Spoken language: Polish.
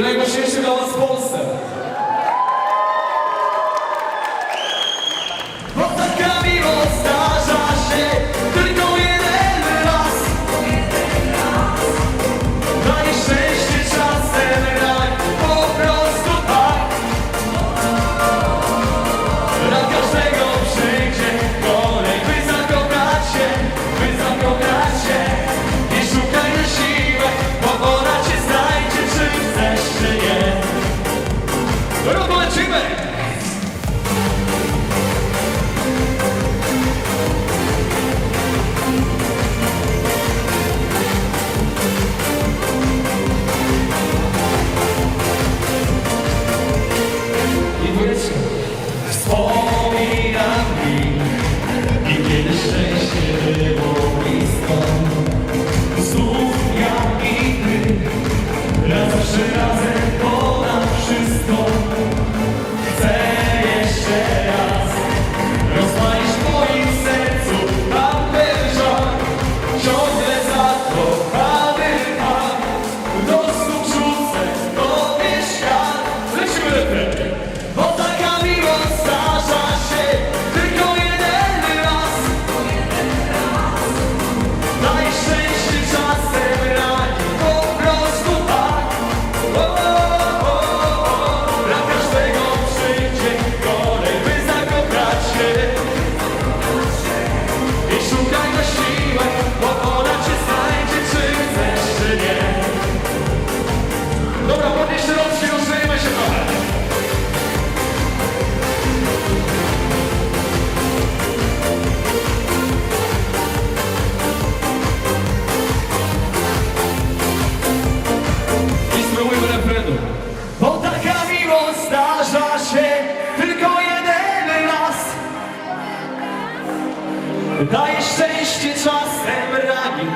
Güney Beşiktaş'ı Galatasaray 观众朋友们，美。Daj szczęście czasem rani,